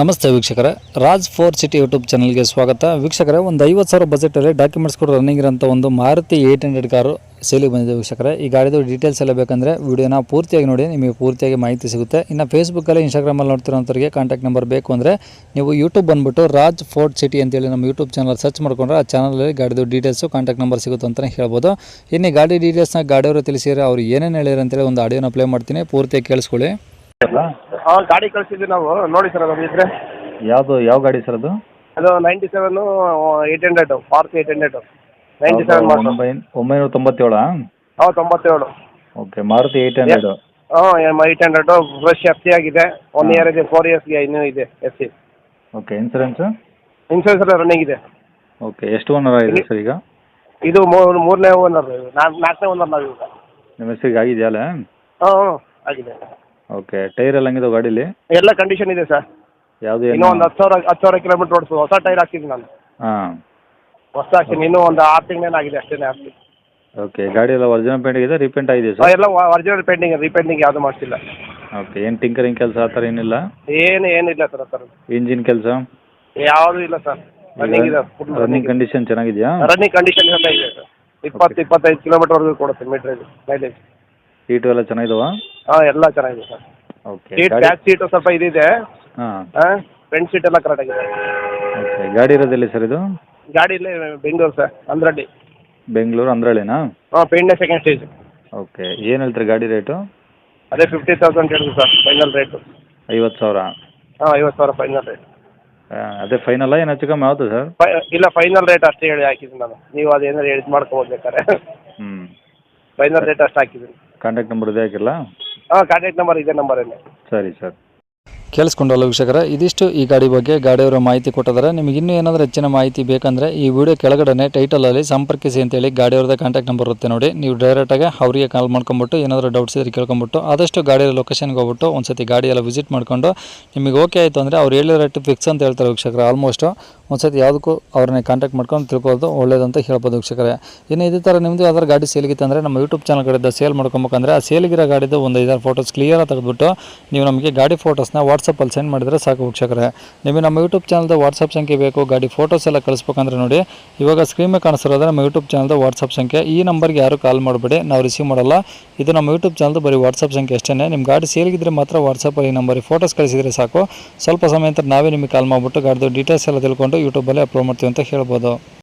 ನಮಸ್ತೆ ವೀಕ್ಷಕರೇ. Raj four city YouTube ಚಾನಲ್ಗೆ ಸ್ವಾಗತ. ವೀಕ್ಷಕರೇ, ಒಂದು ಐವತ್ತು ಸಾವಿರ ಬಜೆಟಲ್ಲಿ ಡಾಕ್ಯುಮೆಂಟ್ಸ್ ಕೂಡ ರನ್ನಿಂಗ್ ಇರೋಂಥ ಒಂದು ಮಾರುತಿ ಏಯ್ಟ್ ಹಂಡ್ರೆಡ್ ಕಾರು ಸೇಲಿಗೆ ಬಂದಿದೆ ವೀಕ್ಷಕರೇ. ಈ ಗಾಡಿದು ಡೀಟೇಲ್ಸ್ ಎಲ್ಲ ಬೇಕಂದರೆ ವಿಡಿಯೋನ ಪೂರ್ತಿಯಾಗಿ ನೋಡಿ, ನಿಮಗೆ ಪೂರ್ತಿಯಾಗಿ ಮಾಹಿತಿ ಸಿಗುತ್ತೆ. ಇನ್ನು ಫೇಸ್ಬುಕ್ಕಲ್ಲಿ ಇನ್ಸ್ಟಾಗ್ರಾಮಲ್ಲಿ ನೋಡ್ತಿರೋಂಥವ್ರಿಗೆ ಕಾಂಟ್ಯಾಕ್ಟ್ ನಂಬರ್ ಬೇಕು ಅಂದರೆ ನೀವು ಯೂಟ್ಯೂಬ್ ಬಂದುಬಿಟ್ಟು ರಾಜ್ ಫೋರ್ಟ್ ಸಿಟಿ ಅಂತೇಳಿ ನಮ್ಮ ಯೂಟ್ಯೂಬ್ ಚಾನಲ್ ಸರ್ಚ್ ಮಾಡ್ಕೊಂಡ್ರೆ ಆ ಚಾನಲಲ್ಲಿ ಗಾಡಿದು ಡೀಟೇಲ್ಸು ಕಾಂಟ್ಯಾಕ್ಟ್ ನಂಬರ್ ಸಿಗುತ್ತೆ ಅಂತಲೇ ಹೇಳ್ಬೋದು. ಇನ್ನು ಗಾಡಿ ಡೀಟೇಲ್ಸ್ನ ಗಾಡಿಯವರು ತಿಳಿಸಿದ್ರೆ ಅವ್ರು ಏನೇನು ಹೇಳಿರಂತೇಳಿ ಒಂದು ಆಡಿಯೋನ ಪ್ಲೇ ಮಾಡ್ತೀನಿ. ಪೂರ್ತಿಯಾಗಿ ಕೇಳಿಸ್ಕೊಳ್ಳಿ. ಹಾಂ ಗಾಡಿ ಕಳಿಸಿದ್ವಿ ನಾವು. ನೋಡಿ ಸರ್ ಅದು ಇದ್ರೆ. ಯಾವುದು ಯಾವ ಗಾಡಿ ಸರ್ ಅದು? ಅದು ninety seven eight hundred fourth eight hundred ninety seven ಮಾಡಲು ಒಂಬೈನೂರ ತೊಂಬತ್ತೇಳಾ? ಹಾಂ ತೊಂಬತ್ತೇಳು. ಓಕೆ ಮಾರುತಿ ಏಯ್ಟ್ ಹಂಡ್ರೆಡ್ ಹಾಂ eight hundred fresh F C ಆಗಿದೆ. ಒನ್ ಇಯರ್ ಇದೆ ಫೋರ್ ಇಯರ್ಸ್ಗೆ ಇನ್ನೂ ಇದೆ F C okay insurance insurance ಎಲ್ಲ ರನ್ನಿಂಗ್ ಇದೆ. ಓಕೆ ಎಷ್ಟು ಓನರ್ ಆಗಿದೆ ಸರ್ ಈಗ? ಇದು ಮೂರು ಮೂರನೇ ಓನರ್ ನಾಲ್ಕನೇ ಓನರ್ ನಾವು ಈಗ ನಿಮ್ಮ ಹೆಸರಿಗೆ ಆಗಿದೆಯಲ್ಲ ಹಾಂ ಹಾಂ ಆಗಿದೆ. ಓಕೆ ಟೈರ್ ಎಲ್ಲ ಹಂಗಿದೆ ಗಾಡಿಲಿ? ಎಲ್ಲ ಕಂಡೀಷನ್ ಇದೆ ಸರ್. ಯಾವುದು ಇನ್ನೂ ಒಂದು ಹತ್ತು ಸಾವಿರ ಹತ್ತು ಸಾವಿರ ಕಿಲೋಮೀಟರ್ ಓಡಿಸ್ಬೋದು ಹೊಸ ಟೈರ್ ಹಾಕ್ತೀನಿ ನಾನು. ಹಾಂ. ಹೊಸ ಹಾಕ್ತೀನಿ ಇನ್ನೂ ಒಂದು ಆರು ತಿಂಗಳೇನು ಆಗಿದೆ ಅಷ್ಟೇ ಹಾಕಿ ಓಕೆ ಗಾಡಿ ಎಲ್ಲ ಒರಿಜಿನಲ್ ಪೇಂಟ್ ಇದೆ ರೀಪೇಂಟ್ ಆಗಿದೆ ಸರ್? ಎಲ್ಲ ಒರಿಜಿನಲ್ ಪೇಂಟಿಂಗ್ ರೀಪೇಂಟಿಂಗ್ ಯಾವುದು ಮಾಡಿಸಿಲ್ಲ. ಓಕೆ ಏನು ಟಿಂಕರಿಂಗ್ ಕೆಲಸ ಆ ಥರ ಏನಿಲ್ಲ? ಏನು ಏನಿಲ್ಲ ಸರ್ ಸರ್ ಇಂಜಿನ್ ಕೆಲಸ? ಯಾವುದು ಇಲ್ಲ ಸರ್. ರನ್ನಿಂಗ್ ಇದೆ ರನ್ನಿಂಗ್ ಕಂಡೀಷನ್ ಚೆನ್ನಾಗಿದೆಯಾ? ರನ್ನಿಂಗ್ ಕಂಡೀಷನ್ ಎಲ್ಲ ಇದೆ ಸರ್. ಇಪ್ಪತ್ತು ಇಪ್ಪತ್ತೈದು ಕಿಲೋಮೀಟರ್ವರೆಗೂ ಕೊಡುತ್ತೆ ಮೀಟ್ರೇಜ್ ಮೈಲೇಜ್ ಸೀಟು ಎಲ್ಲ ಚೆನ್ನಾಗಿದಾವ? ಹಾಂ ಎಲ್ಲ ಚೆನ್ನಾಗಿದೆ ಸರ್. ಓಕೆ ಸೀಟ್ ಗಾಡಿ ಬ್ಯಾಕ್ ಸೀಟು ಸ್ವಲ್ಪ ಇದಿದೆ. ಹಾಂ. ಹಾಂ ಫ್ರಂಟ್ ಸೀಟ್ ಎಲ್ಲ ಕರೆಕ್ಟ್ ಆಗಿದೆ. ಓಕೆ ಗಾಡಿ ಇರೋದಿಲ್ಲ ಸರ್ ಇದು? ಗಾಡಿ ಇಲ್ಲೇ ಬೆಂಗಳೂರು ಸರ್ ಅಂದ್ರಳ್ಳಿ. ಬೆಂಗಳೂರು ಅಂದ್ರಳ್ಳಿನಾ? ಹಾಂ ಪೇಂಡ್ನೆ ಸೆಕೆಂಡ್ ಸ್ಟೇಜ್ ಓಕೆ ಏನು ಹೇಳ್ತೀರಿ ಗಾಡಿ ರೇಟು? ಅದೇ ಫಿಫ್ಟಿ ತೌಸಂಡ್ ಹೇಳಿದ್ರು ಸರ್ ಫೈನಲ್ ರೇಟು ಐವತ್ತು ಸಾವಿರ. ಹಾಂ ಐವತ್ತು ಸಾವಿರ ಫೈನಲ್ ರೇಟ್ ಅದೇ ಫೈನಲ್ ಏನು ಹೆಚ್ಚು ಕಮ್ಮಿ ಯಾವುದು ಸರ್? ಫೈ ಇಲ್ಲ ಫೈನಲ್ ರೇಟ್ ಅಷ್ಟೇ ಹೇಳಿ ಹಾಕಿದ್ದೀನಿ ನಾನು. ನೀವು ಅದೇನಾದ್ರು ಇದು ಮಾಡ್ಕೊಬೋದು ಬೇಕಾದ್ರೆ. ಹ್ಞೂ ಫೈನಲ್ ರೇಟ್ ಅಷ್ಟು ಹಾಕಿದ್ದೀನಿ. ಕಾಂಟ್ಯಾಕ್ಟ್ ನಂಬರ್ ಇದೆ ಹಾಕಿಲ್ಲ ಹಾಂ ಕಾಂಟ್ಯಾಕ್ಟ್ ನಂಬರ್ ಇದೇ ನಂಬರೇನೆ ಸರಿ ಸರ್. ಕೇಳಿಸ್ಕೊಂಡಲ್ಲ ವೀಕ್ಷಕರ ಇದಿಷ್ಟು ಈ ಗಾಡಿ ಬಗ್ಗೆ ಗಾಡಿಯವರ ಮಾಹಿತಿ ಕೊಟ್ಟಿದ್ದಾರೆ. ನಿಮಗೆ ಇನ್ನೂ ಏನಾದರೂ ಹೆಚ್ಚಿನ ಮಾಹಿತಿ ಬೇಕಂದರೆ ಈ ವಿಡಿಯೋ ಕೆಳಗಡೆ ಟೈಟಲಲ್ಲಿ ಸಂಪರ್ಕಿಸಿ ಅಂತೇಳಿ ಗಾಡಿಯವ್ರದ್ದು ಕಾಂಟ್ಯಾಕ್ಟ್ ನಂಬರ್ ಇರುತ್ತೆ ನೋಡಿ. ನೀವು ಡೈರೆಕ್ಟಾಗಿ ಅವರಿಗೆ ಕಾಲ್ ಮಾಡ್ಕೊಂಬಿಟ್ಟು ಏನಾದರೂ ಡೌಟ್ಸ್ ಇದ್ರೆ ಕೇಳ್ಕೊಂಬಿಟ್ಟು ಆದಷ್ಟು ಗಾಡಿಯ ಲೊಕೇಶನ್ಗೆ ಹೋಗ್ಬಿಟ್ಟು ಒಂದು ಸತಿ ಗಾಡಿ ಎಲ್ಲ ವಿಸಿಟ್ ಮಾಡ್ಕೊಂಡು ನಿಮಗೆ ಓಕೆ ಆಯಿತು ಅಂದರೆ ಅವ್ರು ಹೇಳಿರೋ ರೇಟ್ ಫಿಕ್ಸ್ ಅಂತ ಹೇಳ್ತಾರೆ ವೀಕ್ಷಕರ ಆಲ್ಮೋಸ್ಟು ಒಂದು ಸತಿ ಯಾವುದಕ್ಕೂ ಅವ್ರನ್ನ ಕಾಂಟ್ಯಾಕ್ಟ್ ಮಾಡ್ಕೊಂಡು ತಿಳ್ಕೊಳ್ಳೋದು ಒಳ್ಳೇದಂತ ಹೇಳ್ಬೋದು ವೀಕ್ಷಕರೇ. ಇನ್ನು ಇದೇ ಥರ ನಿಮ್ಮದು ಯಾವ್ದಾರು ಗಾಡಿ ಸೇಲ್ಗಿತ್ತು ಅಂದರೆ ನಮ್ಮ ಯೂಟ್ಯೂಬ್ ಚಾನಲ್ ಕಡೆಯಿಂದ ಸೇಲ್ ಮಾಡ್ಕೊಬೇಕಂದ್ರೆ ಆ ಸೇಲ್ಗಿರೋ ಗಾಡಿದು ಒಂದು ಐದಾರು ಫೋಟೋಸ್ ಕ್ಲಿಯರಾಗಿ ತೆಗೆದುಬಿಟ್ಟು ನೀವು ನಮಗೆ ಗಾಡಿ ಫೋಟೋಸ್ನ ವಾಟ್ಸಪ್ಪಲ್ಲಿ ಸೆಂಡ್ ಮಾಡಿದರೆ ಸಾಕು ವೀಕ್ಷಕರೇ. ನಿಮಗೆ ನಮ್ಮ ಯೂಟ್ಯೂಬ್ ಚಾನಲ್ದ ವಾಟ್ಸಪ್ ಸಂಖ್ಯೆ ಬೇಕು, ಗಾಡಿ ಫೋಟೋಸ್ ಎಲ್ಲ ಕಳಿಸ್ಬೇಕಂದ್ರೆ ನೋಡಿ. ಇವಾಗ ಸ್ಕ್ರೀನ್ ಮೇಲೆ ಕಾಣಿಸ್ತಿರೋದ್ರೆ ನಮ್ಮ ಯೂಟ್ಯೂಬ್ ಚಾನಲ್ದ ವಾಟ್ಸಪ್ ಸಂಖ್ಯೆ. ಈ ನಂಬರ್ಗೆ ಯಾರು ಕಾಲ್ ಮಾಡಬೇಡಿ, ನಾವು ರಿಸೀವ್ ಮಾಡಲ್ಲ. ಇದು ನಮ್ಮ ಯೂಟ್ಯೂಬ್ ಚಾನಲ್ದು ಬರೀ ವಾಟ್ಸಪ್ ಸಂಖ್ಯೆ ಅಷ್ಟೇ ನಿಮ್ಮ ಗಾಡಿ ಸೇಲ್ಗಿದ್ರೆ ಮಾತ್ರ ವಾಟ್ಸಪ್ಪಲ್ಲಿ ಈ ನಂಬರಿಗೆ ಫೋಟೋಸ್ ಕಳಿಸಿದರೆ ಸಾಕು. ಸ್ವಲ್ಪ ಸಮಯ ನಂತರ ನಾವೇ ನಿಮಗೆ ಕಾಲ್ ಮಾಡಿಬಿಟ್ಟು ಗಾಡಿದು ಡೀಟೇಲ್ಸ್ ಎಲ್ಲ ತಿಳ್ಕೊಂಡು ಯೂಟ್ಯೂಬಲ್ಲಿ ಅಪ್ಲೋಡ್ ಮಾಡ್ತೀವಿ ಅಂತ ಹೇಳ್ಬೋದು.